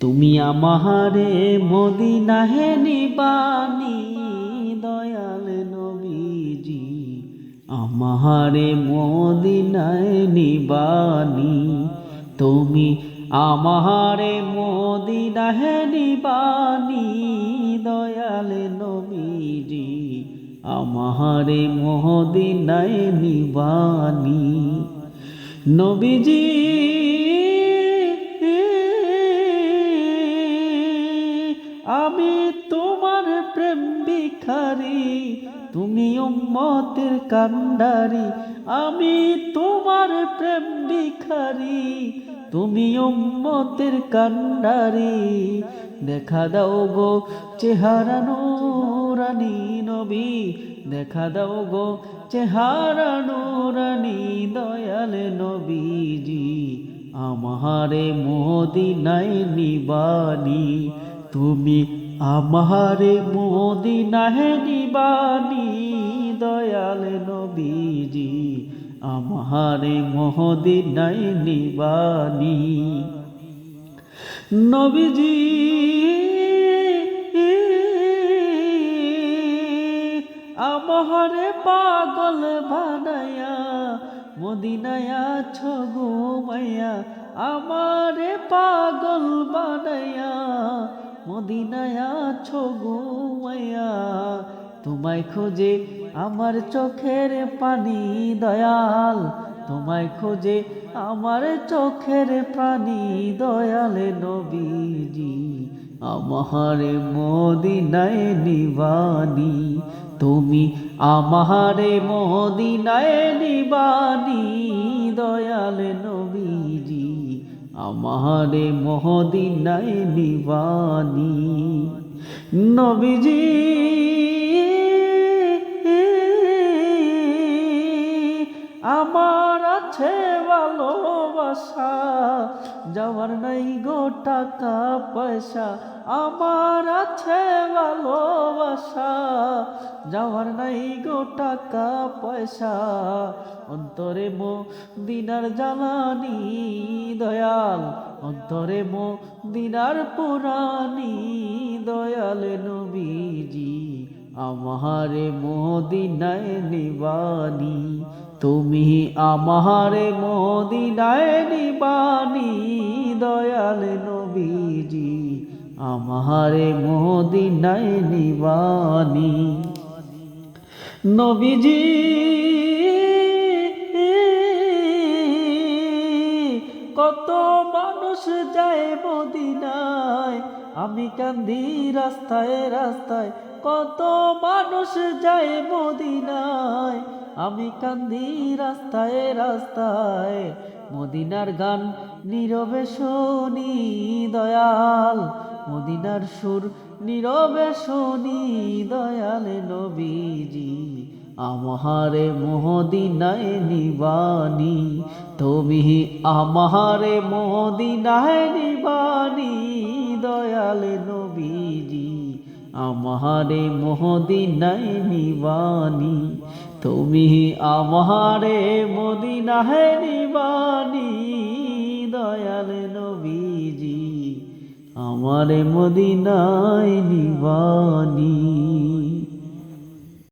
তুমি আমারে মদিনাহে নিবানি, দয়াল নবীজি। আমারে মদিনায় নিবানি, তুমি আমারে মদিনাহে নিবানি, দয়াল নবীজি। আমারে মদিনায় নিবানি। নবীজি ভিখারি, তুমি উম্মতের কান্ডারি আমি তোমার প্রেম ভিখারি, তুমি উম্মতের কান্ডারি দেখা দাও গো চেহারা নুরানি নবী, দেখা দাও গো চেহারা নুরানি দয়াল নবীজি, আমারে মদিনায় নিবানি, তুমি আমারে মদিনায় নিবানি দয়াল নবীজি, আমারে মদিনায় নিবানি। নবীজি, আমারে পাগল বানায়া, মদিনায়া ছগুমাইয়া আমারে পাগল বানায়া মদিনায়া ছগুমাইয়া তোমায় খোঁজে আমার চোখের পানি দয়াল। তোমায় খোঁজে আমার চোখের পানি দয়াল নবীজি। আমারে মদিনায় নিবানি। তুমি আমারে মদিনায় নিবানি দয়াল নবীজি। আমারে মদিনায় নিবানি। নবীজি আমার আছে ভালোবাসা, যাওয়ার নাই গো টাকা পয়সা, আমার আছে ভালোবাসা, যাওয়ার নাই গো টাকা পয়সা। অন্তরে মো দিনার জ্বালানি দয়াল, অন্তরে মো দিনার পুরানি দয়াল নবীজি, আমারে মদিনায় নিবানি। তুমি আমারে মদিনায় নিবানি, দয়াল নবীজি। আমারে মদিনায় নিবানি। নবীজি, কত মানুষ যায় মদিনায়। আমি কান্দি রাস্তায় রাস্তায় কত মানুষ যায় মদিনায়। আমি কান্দি রাস্তায় রাস্তায়, মদিনার গান নীরবে শুনি, দয়াল। মদিনার সুর নীরবে শুনি, দয়াল নবীজি। আমারে মদিনায় নিবানি, তুমি আমারে মদিনায় নিবানি, দয়াল নবীজি। আমারে মোহদিনাই নিবানি তুমি আমারে মদিনায় নিবানি দয়াল নবীজি আমারে মদিনায় নিবানি।